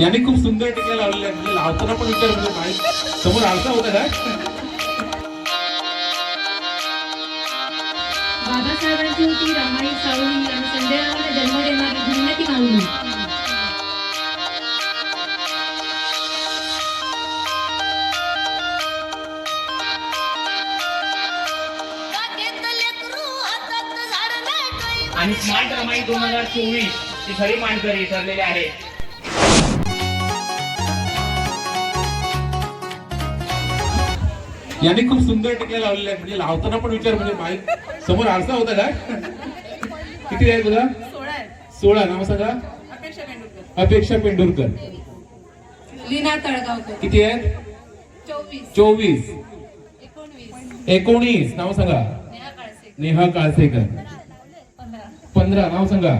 यांनी खूप सुंदर टिकल्या लावलेल्या आहेत म्हणजे लावताना पण विचार म्हणजे माहीत समोर आरसा होता का बाबासाहेबांची होती रमाई आणि संजय रावाला जन्म देणारी धन्य ती माऊली. आणि स्मार्ट रमाई दोन हजार चोवीस ची खरी मानकरी ठरलेले आहेत यांनी खूप सुंदर टिकल्या लावलेल्या आहेत. म्हणजे लावताना पण विचार म्हणजे माहीत समोर आरसा होता का? किती आहे तुला? सोळा नाव सांगा. अपेक्षा पेंडुरकर लीना तळगावकर. किती आहेत? चोवीस. एकोणीस. नाव सांगा. नेहा काळसेकर. पंधरा. नाव सांगा.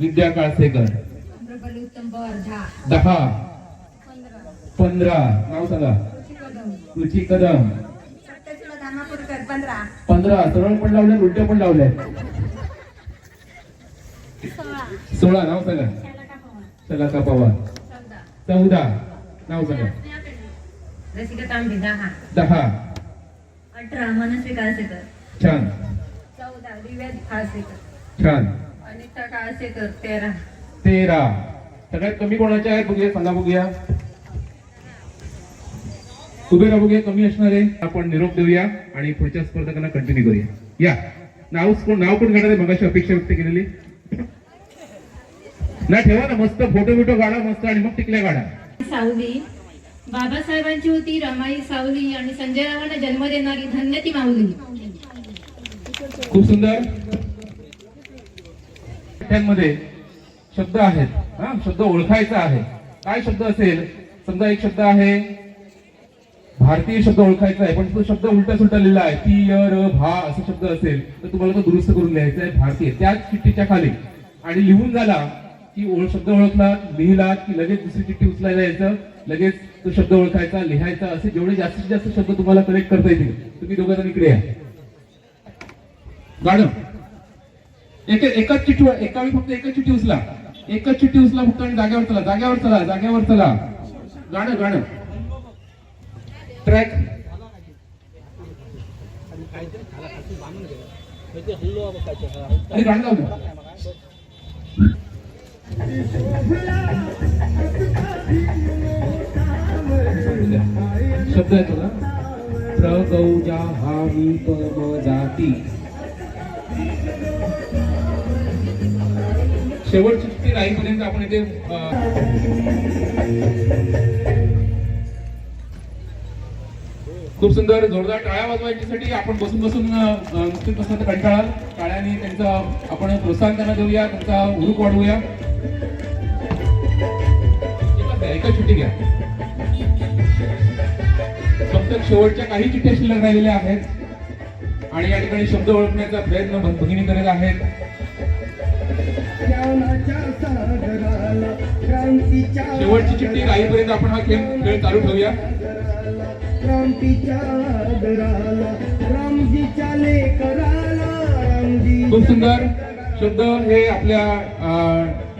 विद्या काळसेकर. दहा. पंधरा. नाव सांगा. रुची कदम. पंधरा सरळ पण लावल्या उलट्या पण लावल्या सोळा नाव सांगा. शलाका पवार चौदा चौदा नाव सांगा. रसिका तांबे दहा. दहा अठरा मनस्वी काळसेकर छान. चौदा दिव्या काळसेकर छान. अनिता काळसेकर तेरा. तेरा. सगळ्यात कमी कोणाच्या आहेत? बघूया सांगा बघूया. उभे राहा बघूया कमी असणार आहे. आपण निरोप देऊया आणि पुढच्या स्पर्धकांना कंटिन्यू करूया. या. नाव कोण नाव कोण काढणार आहे. मगाशी अपेक्षा व्यक्त केलेली. ना ठेवा ना. मस्त फोटो बिटो काढा मस्त. आणि मग टिकल्या काढा. सावली. बाबासाहेबांची होती रमाई सावली आणि संजय रावाला जन्म देणारी धन्य ती माऊली. खूप सुंदर. मध्ये शब्द आहेत. हा शब्द ओळखायचा आहे. काय शब्द असेल? समजा एक शब्द आहे भारतीय शब्द ओळखायचा आहे पण तो शब्द उलटा सुलटा लिहिला आहे. ती र भा असा शब्द असेल तर तुम्हाला तो दुरुस्त करून लिहायचा आहे भारतीय. त्याच चिठ्ठीच्या खाली. आणि लिहून झाला की ओळ शब्द ओळखला लिहिला की लगेच दुसरी चिठ्ठी उचलायला यायचं लगेच तो शब्द ओळखायचा लिहायचा असे जेवढे जास्तीत जास्त शब्द तुम्हाला कलेक्ट करता येतील तुम्ही दोघं जण इकडे या. मॅडम एक एकाच चिठ्ठी एका वेळी फक्त एकच चिठ्ठी उचला. एकच चिठ्ठी उचला फक्त आणि जाग्यावर चला जाग्यावर चला जाग्यावर चला. गाणं गाणं. ट्रॅक आणि शब्द आहे तुला. प्रगौजा हा मी पम जाती शेवटची चिठ्ठी राहीपर्यंत आपण इथे खूप सुंदर जोरदार टाळ्या वाजवायच्यासाठी आपण बसून बसून अं, नुसतीच बसण्याचा कंटाळा टाळ्याने त्यांचा आपण प्रोत्साहन त्यांना देऊया त्यांचा हुरूप वाढवूया. एका चिठ्ठी घ्या. फक्त शेवटच्या काही चिठ्ठ्या शिल्लक राहिलेल्या आहेत. आणि या ठिकाणी शब्द ओळखण्याचा प्रयत्न भगिनी करत आहेत. शेवटची चिठ्ठी काहीपर्यंत आपण हा खेळ खेळ चालू ठेवूया. क्रांतीच्या आदराला रामजीच्या लेकराला रामजी. खूप सुंदर शब्द हे आपल्या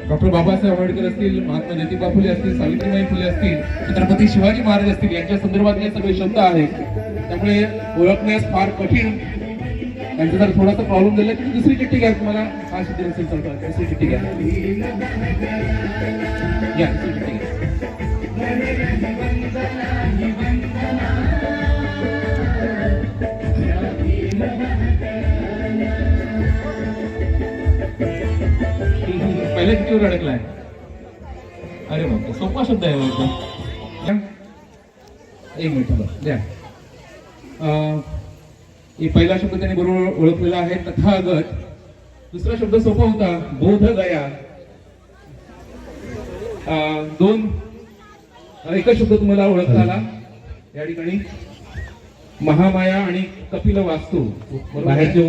डॉक्टर बाबासाहेब आंबेडकर असतील महात्मा ज्योतिबा फुले असतील सावित्रीबाई फुले असतील छत्रपती शिवाजी महाराज असतील यांच्या संदर्भातले सगळे शब्द आहेत. त्यामुळे ओळखण्यास फार कठीण. त्यांचा जर थोडासा प्रॉब्लेम झाला की दुसरी चिठ्ठी घ्या तुम्हाला. हा शब्द नसेल चालतं दुसरी चिठ्ठी घ्या. दुसरी चिठ्ठी घ्या. पहिल्या चिठ्ठीवर अडकलाय अरे बापरे सोपा शब्द आहे एकदम. एक मिनिट द्या. अं, पहिला शब्द त्यांनी बरोबर ओळखलेला आहे तथागत. दुसरा शब्द सोपा होता बोध गया अं, दोन एकच शब्द तुम्हाला ओळखता आला या ठिकाणी. महामाया आणि कपिल वास्तू बाहेरचे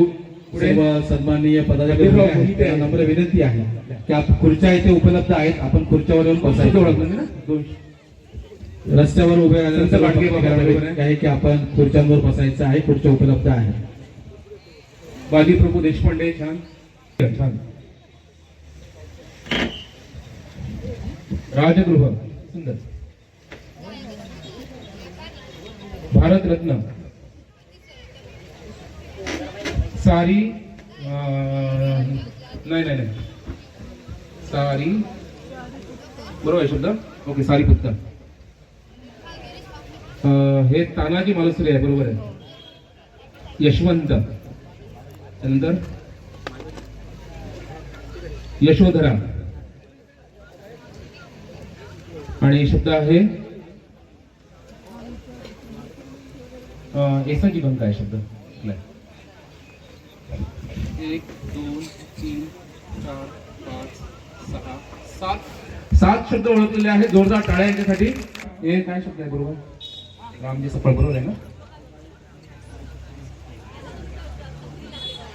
सर्व सन्माननीय पदाधिकारी. नम्र विनंती आहे की आप खुर्च्या इथे उपलब्ध आहेत. आपण खुर्च्यावर येऊन बसायचं. ओळखलं ना? दोन रस्त्यावर उभे आहे. की आपण खुर्च्यांवर बसायचं आहे खुर्च्या उपलब्ध आहे बाली प्रभू देशपांडे छान. छान. राजगृह सुंदर. भारतरत्न. सारी नाही नाही नाही. सारी बरोबर आहे शब्द? ओके सारी पुत्तर हे तानाजी मालुसरे आहे बरोबर आहे. यशवंत. त्यानंतर? यशोधरा. आणि शब्द आहे? अं, एसाची बंक आहे शब्द. एक दोन तीन चार पाच सहा सात. सात शब्द ओळखलेले आहेत. जोरदार टाळ्या यांच्यासाठी. हे काय शब्द आहे बरोबर रामजी सफळ बरोबर आहे ना?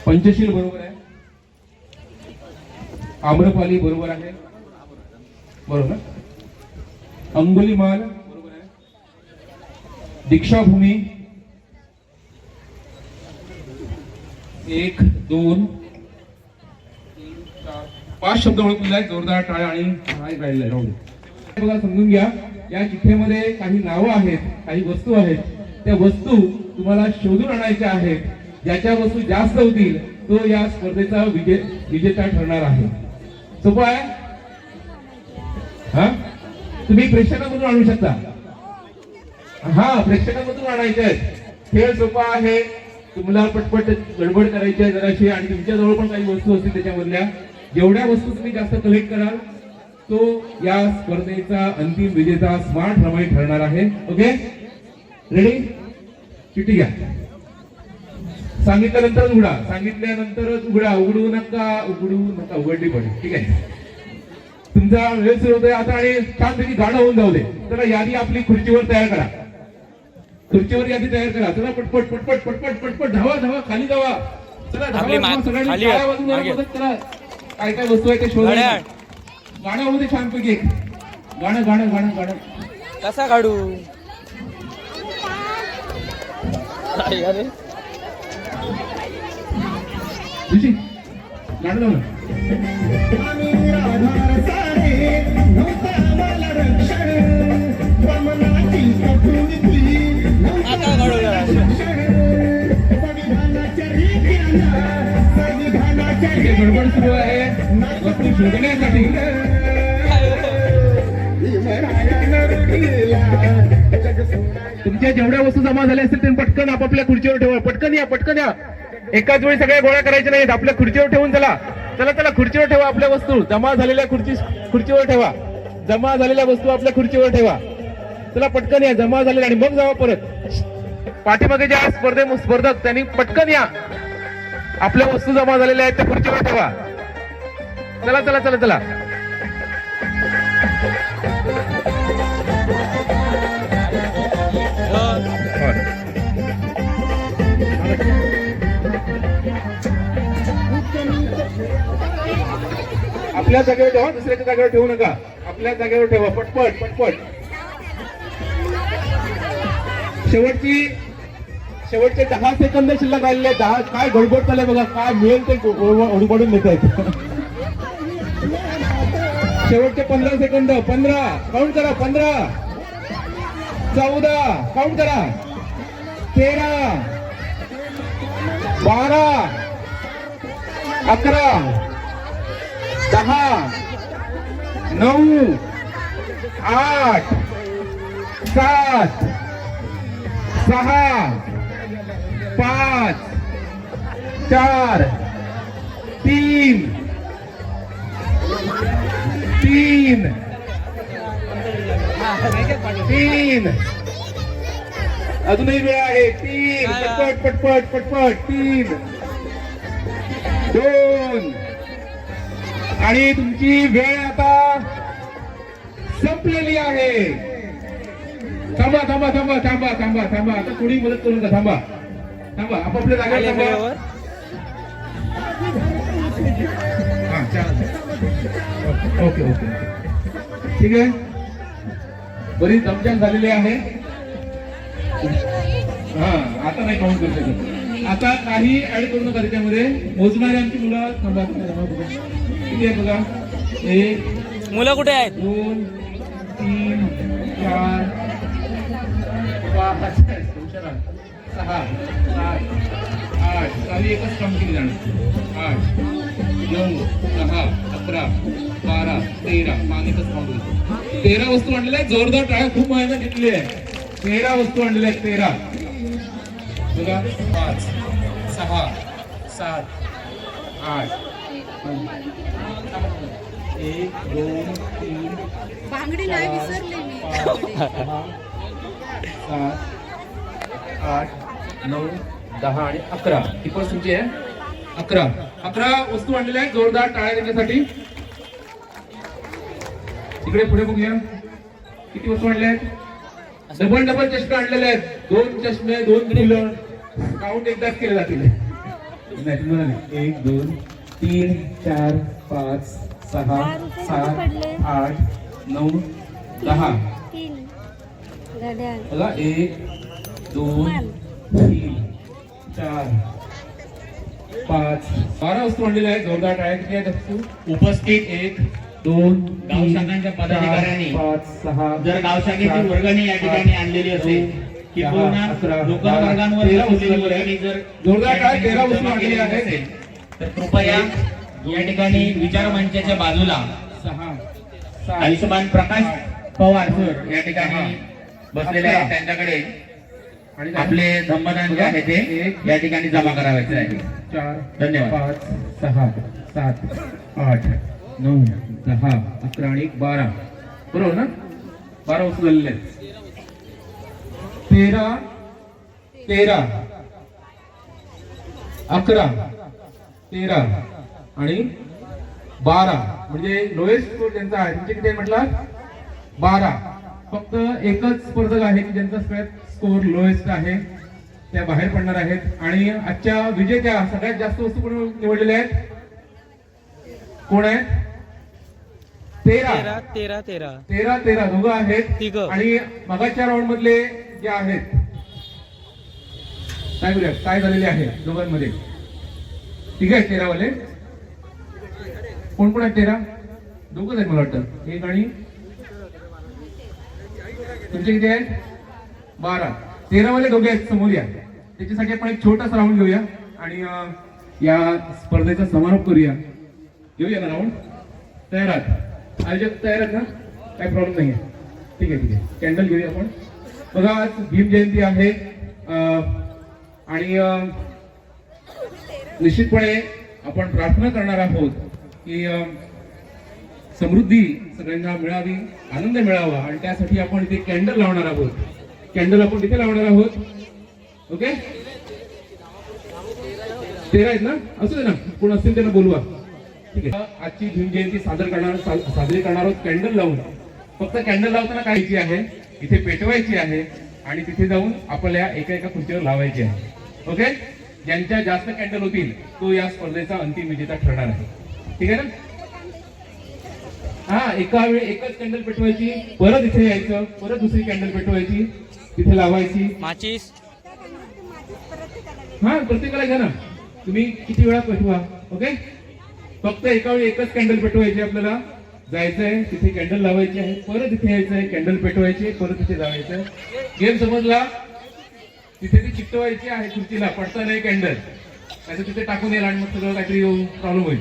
पंचशील बरोबर आहे. आम्रपाली बरोबर आहे. बरोबर अंगुलीमाल बरोबर आहे. दीक्षाभूमी एक दोन. पाच शब्द ओळखलेले आहेत जोरदार टाळ्या आणि हा राहू बघा समजून घ्या या चिठ्ठीमध्ये काही नावं आहेत काही वस्तू आहेत. त्या वस्तू तुम्हाला शोधून आणायच्या आहेत. ज्याच्या वस्तू जास्त होतील तो या स्पर्धेचा विजे विजेता ठरणार आहे. सोपं आहे? हा? तुम्ही प्रेक्षकामधून आणू शकता. हा प्रेक्षकामधून आणायचे आहेत. खेळ सोपा आहे. तुम्हाला पटपट गडबड करायची आहे जराशी आणि तुमच्याजवळ पण काही वस्तू असतील त्याच्यामधल्या. जेवढ्या वस्तू तुम्ही जास्त कलेक्ट कराल तो या स्पर्धेचा अंतिम विजेता स्मार्ट प्रमाणे ठरणार आहे. ओके रेडी चिठी घ्या. सांगितल्यानंतरच उघडा. सांगितल्यानंतरच उघडा. उघडू नका उघडू नका. उघडली पडेल ठीक आहे? तुमचा वेळ सुरू होतोय. आता आणि छानपैकी गाणं होऊन जाऊ दे. तर यादी आपली खुर्चीवर तयार करा. खुर्चीवर यादी तयार करा. चला पटपट पटपट पटपट पटपट. धावा धावा खाली जावा चला धावा, धावा, सगळ्यांनी. मदत करा. काय काय वस्तू आहे ते शोधा. गाणं होऊ दे छानपैकी गाणं गाणं गाणं गाणं. कसा काढू गाणं लाव तुमच्या जेवढ्या वस्तू जमा झाल्या असतील त्यांनी पटकन आपापल्या खुर्चीवर ठेवा. पटकन या पटकन या. एकाच वेळी सगळ्या गोळ्या करायच्या नाहीत. आपल्या खुर्चीवर ठेवून चला. चला चला खुर्चीवर ठेवा आपल्या वस्तू. जमा झालेल्या खुर्ची खुर्चीवर ठेवा. जमा झालेल्या वस्तू आपल्या खुर्चीवर ठेवा. चला पटकन या. जमा झालेल्या आणि मग जावा परत. पाठीमागे ज्या स्पर्धे स्पर्धक त्यांनी पटकन या. आपल्या वस्तू जमा झालेल्या आहेत त्या खुर्चीवर ठेवा. चला चला चला चला. आपल्या जागेवर ठेवा दुसऱ्याच्या जागेवर ठेवू नका. आपल्या जागेवर ठेवा. पटपट पटपट. शेवटची शेवटचे दहा सेकंद शिल्लक राहिले दहा काय गडबड चालले बघा. काय मिळेल ते ओढून देत आहेत शेवटचे पंधरा सेकंद पंधरा काउंट करा पंधरा. चौदा काउंट करा. तेरा बारा अकरा दहा नऊ आठ सात सहा पाच चार तीन. तीन. तीन. अजूनही वेळ आहे. तीन. पटपट पटपट पटपट. तीन. दोन. आणि तुमची वेळ आता संपलेली आहे. थांबा थांबा थांबा थांबा थांबा थांबा. आता कोणी मदत करू नका. थांबा. थांबा. आपापल्या जागेवर थांबा. हा चालेल ओके ओके ठीक आहे? बरीच दमछाक झालेली आहे. हा आता नाही काउंट करू शकत. आता काही ऍड करू नका त्याच्यामध्ये. मोजणारे आमची मुलं थांबा. किती आहे बघा? एक मुलं कुठे आहेत? दोन तीन चार पाच. सहा सात आठ चावी एकच काम केली जाणार. आठ. नऊ दहा अकरा बारा तेरा. मागितच मागू तेरा वस्तू आणलेल्या आहेत. जोरदार टाळ्या खूप मेहनत घेतली आहे. तेरा वस्तू आणलेल्या आहेत. तेरा. बघा. पाच सहा सात आठ. एक दोन तीन बांगडी नाही विसरले मी. सात आठ नऊ दहा आणि अकरा. ही पण तुमची आहे? अकरा. अकरा वस्तू आणलेल्या आहेत जोरदार टाळ्या त्याच्यासाठी इकडे पुढे बघूया. किती वस्तू आणल्या आहेत? डबल डबल चष्मे आणलेले आहेत. दोन चष्मे दोन फुलं काउंट एकदाच केले जातील. नाही. एक दोन तीन चार पाच सहा सात आठ नऊ दहा. बघा एक दोन तीन चार पाच बारा वस्तू आणलेल्या आहेत जोरदार टाळ्या किती उपस्थित एक दोन गाव तीन, शाखांच्या चार, पदाधिकाऱ्यांनी पाच सहा जर गावशाखेची वर्गणी या ठिकाणी आणलेली असेल की पूर्ण वर्गणी जर जोरदार तेरा वस्तू आणलेली. असेल, तर कृपया या ठिकाणी विचार मंचाच्या बाजूला सहा आयुष्यमान प्रकाश पवार सर या ठिकाणी बसलेले आहेत. त्यांच्याकडे? आपले जे आहे ते या ठिकाणी जमा करावायचे आहे चार धन्यवाद. पाच सहा सात आठ नऊ दहा अकरा आणि बारा. बरोबर ना? बारा आहेत. तेरा तेरा अकरा तेरा आणि बारा. म्हणजे लोएस्ट स्कोर ज्यांचा आहे म्हणजे किती म्हटलं? बारा. फक्त एकच स्पर्धक आहे की ज्यांचा स्कोर लोएस्ट आहे? त्या बाहेर पडणार आहेत आणि आजच्या विजेत्या सगळ्यात जास्त वस्तू कोण निवडलेल्या आहेत? कोण आहेत? तेरा. तेरा तेरा तेरा. तेरा दोघं आहेत. आणि मगाच्या राऊंड मधले जे आहेत काय करूया काय झालेले आहे दोघांमध्ये? ठीक आहे तेरा वाले कोण कोण आहेत तेरा? दोघंच आहेत मला वाटतं. एक आणि तुमचे किती आहेत? बारा. तेरा वाले दोघे आहेत समोर या. त्याच्यासाठी आपण एक छोटासा राऊंड घेऊया आणि या स्पर्धेचा समारोप करूया. घेऊया ना राऊंड तयार आहात. आयोजक तयार आहेत ना? काही प्रॉब्लेम नाही आहे ठीक आहे ठीक आहे. कॅन्डल घेऊया आपण. बघा आज भीम जयंती आहे. आणि निश्चितपणे आपण प्रार्थना करणार आहोत की समृद्धी सगळ्यांना मिळावी आनंद मिळावा आणि त्यासाठी आपण इथे कॅन्डल लावणार आहोत. कॅन्डल आपण तिथे लावणार आहोत. ओके? तेरा आहेत ना? असू दे ना. कोण असतील त्यांना बोलवा. ठीक आहे. आजची भीम जयंती सादर करणार साजरी करणार आहोत कॅन्डल लावून. फक्त कॅन्डल लावताना काय आहे. इथे पेटवायची आहे. आणि तिथे जाऊन आपल्या एका एका खुर्चीवर लावायची आहे. ओके? ज्यांच्या जास्त कॅन्डल होतील तो या स्पर्धेचा अंतिम विजेता ठरणार आहे. ठीक आहे ना? हा एका वेळी एकच कॅन्डल पेटवायची परत इथे यायचं परत दुसरी कॅन्डल पेटवायची. तिथे लावायची? माचीस. हा प्रत्येकाला घ्या ना. तुम्ही किती वेळा पेटवा ओके? फक्त एका वेळी एकच कॅन्डल पेटवायची आपल्याला. जायचंय तिथे कॅन्डल लावायची आहे परत इथे यायचंय कॅन्डल पेटवायची परत इथे जायचंय गेम समजला? तिथे ती चिकटवायची आहे खुर्चीला. पडता नाही कॅन्डल नाही तिथे टाकून येईल आणि मग सगळं काहीतरी प्रॉब्लेम होईल.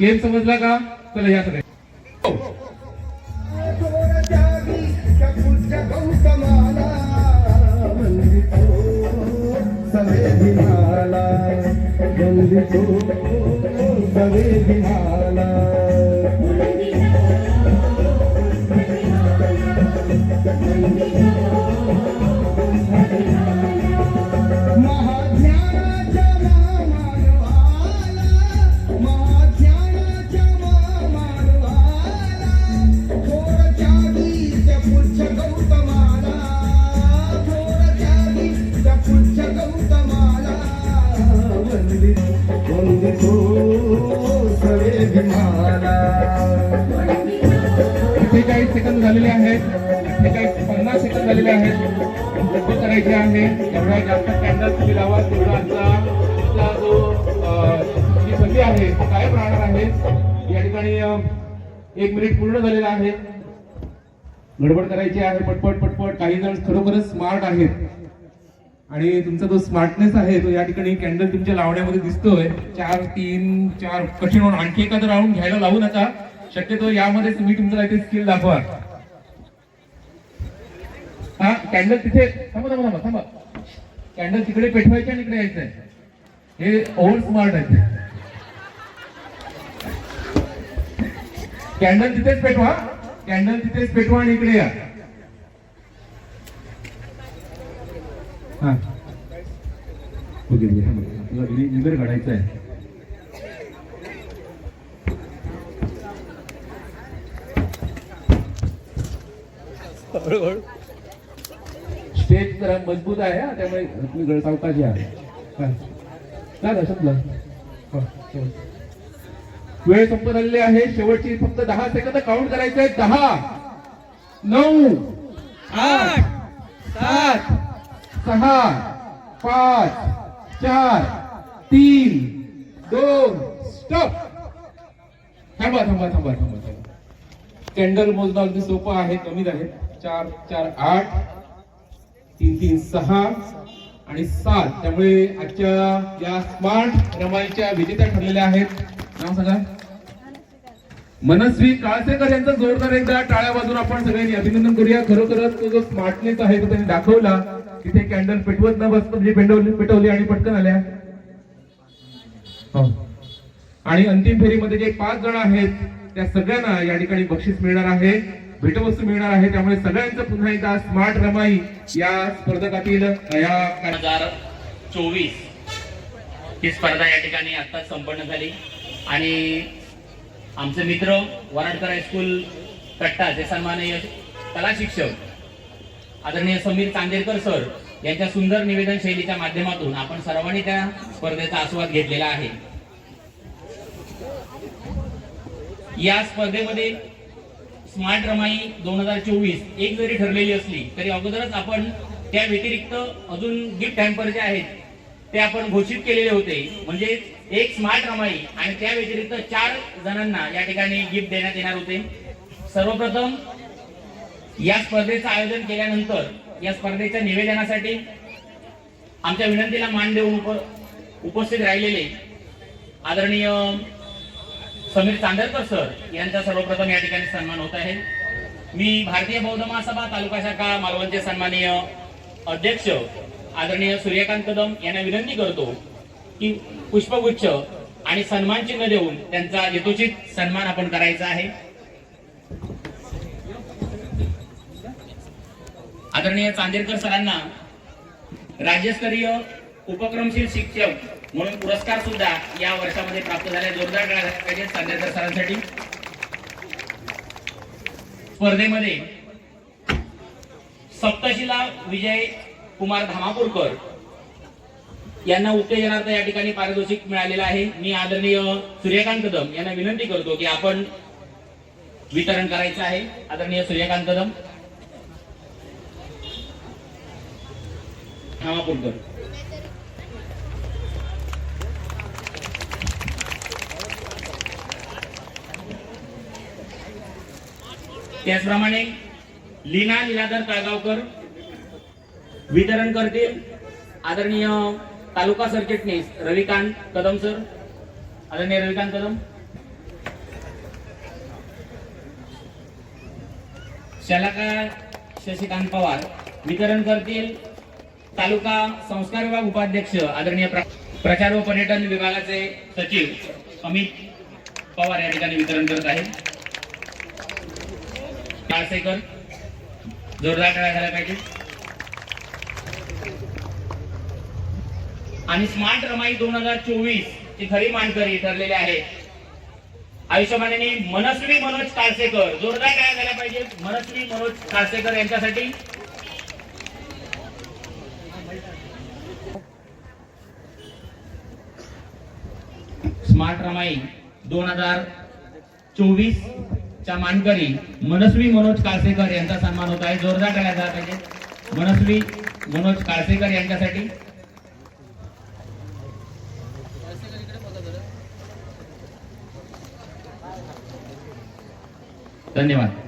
गेम समजला का? चला या सगळ्या. वंदितो सवे विमाला महाज्ञानाच्या गडबड करायची आहे पटपट पटपट. काही जण खरोखरच स्मार्ट आहेत. आणि तुमचा जो स्मार्टनेस आहे तो या ठिकाणी कॅन्डल तुमच्या लावण्यामध्ये दिसतोय. चार तीन चार कठीण होऊन आणखी एखादं राऊंड घ्यायला लावू नका. शक्यतो यामध्ये तुम्ही तुमचं काही स्किल दाखवा. हा कॅन्डल तिथे थांबा थांबा थांबा थांबा. कॅन्डल तिकडे पेटवायचे आणि इकडे यायचंय. हे ओव्हर स्मार्ट आहेत. कॅन्डल तिथेच पेटवा. कॅन्डल तिथेच पेटवा आणि इकडे या हा. तुला काढायचं आहे स्टेज जरा मजबूत आहे त्यामुळे तुम्ही गळ सावकाश या हा. काय? हो, शेवट. वेळ संपत आलेली आहे. शेवटची फक्त दहा सेकंद काउंट करायचे आहेत. दहा नऊ आठ सात सहा पाच चार तीन दोन स्टॉप थांबा थांबा थांबा थांबा थांबा. कॅन्डल मोजणं अगदी सोपं आहे. कमीच आहे. चार चार आठ तीन तीन सहा आणि सात. त्यामुळे आजच्या या स्मार्ट रमाईच्या विजेत्या ठरलेल्या आहेत. नाव सांगा. मनस्वी काळसेकर यांचं जोरदार एकदा टाळ्या बाजून आपण सगळ्यांनी अभिनंदन करूया. खरोखरच तो जो स्मार्टनेस आहे तो त्यांनी दाखवला. तिथे कॅन्डल पेटवत न बसत म्हणजे पेटवली पेटवली आणि पटकन आल्या. हो. आणि अंतिम फेरीमध्ये जे पाच जण आहेत त्या सगळ्यांना या ठिकाणी बक्षीस मिळणार आहे. भेटवस्तू मिळणार आहे. त्यामुळे सगळ्यांचं पुन्हा एकदा स्मार्ट रमाई या स्पर्धकातील या हजार चोवीस ही स्पर्धा या ठिकाणी आता संपन्न झाली. आणि आमचे मित्र वराडकर हायस्कूल कट्टाचे सन्माननीय कला शिक्षक आदरणीय समीर चांदेरकर सर यांच्या सुंदर निवेदन शैलीच्या माध्यमातून आपण सर्वांनी त्या स्पर्धेचा आस्वाद घेतलेला आहे. या स्पर्धेमध्ये स्मार्ट रमाई दोन हजार चोवीस एक जरी ठरलेली असली तरी अगोदरच आपण त्या व्यतिरिक्त अजून गिफ्ट हॅम्पर जे आहेत ते आपण घोषित केलेले होते. म्हणजे एक स्मार्ट रमाई आणि त्या व्यतिरिक्त चार जणांना या ठिकाणी गिफ्ट देण्यात येणार होते. सर्वप्रथम या स्पर्धेचं आयोजन केल्यानंतर या स्पर्धेच्या निवेदनासाठी आमच्या विनंतीला मान देऊन उप उपस्थित राहिलेले आदरणीय समीर चांदरकर सर यांचा सर्वप्रथम या ठिकाणी सन्मान होत आहे. मी भारतीय बौद्ध महासभा तालुका शाखा मालवणचे सन्माननीय अध्यक्ष आदरणीय सूर्यकांत कदम यांना विनंती करतो की पुष्पगुच्छ आणि सन्मान चिन्ह देऊन त्यांचा यथोचित सन्मान आपण करायचा आहे. आदरणीय चांदेरकर सरांना राज्यस्तरीय उपक्रमशील शिक्षक म्हणून पुरस्कार सुद्धा या वर्षामध्ये प्राप्त झाले. जोरदार पाहिजे चांदेरकर सरांसाठी. स्पर्धेमध्ये सप्तशिला विजय कुमार धामापूरकर यांना उत्तेजनार्थ या ठिकाणी पारितोषिक मिळालेलं आहे. मी आदरणीय सूर्यकांत कदम यांना विनंती करतो की आपण वितरण करायचं आहे. आदरणीय सूर्यकांत कदम धामापूरकर त्याचप्रमाणे लीना लीलाधर ताळगावकर वितरण करतील. आदरणीय तालुका सरचिटणीस रविकांत कदम सर. आदरणीय रविकांत कदम. शलाका शशिकांत पवार. वितरण करतील तालुका संस्कार विभाग उपाध्यक्ष आदरणीय प्रचार व पर्यटन विभागाचे सचिव अमित पवार या ठिकाणी वितरण करत आहेत. काळसेकर जोरदार टाळ्या झाल्या पाहिजे. आणि स्मार्ट रमाई दोन हजार चोवीस ची खरी मानकरी ठरलेले आहेत आयुष्यमाने मनस्वी मनोज काळसेकर. जोरदार काय झाल्या पाहिजे. मनस्वी मनोज काळसेकर यांच्यासाठी. स्मार्ट रमाई दोन हजार चोवीस च्या मानकरी मनस्वी मनोज काळसेकर यांचा सन्मान होत आहे. जोरदार काय झाला पाहिजे. मनस्वी मनोज काळसेकर यांच्यासाठी. धन्यवाद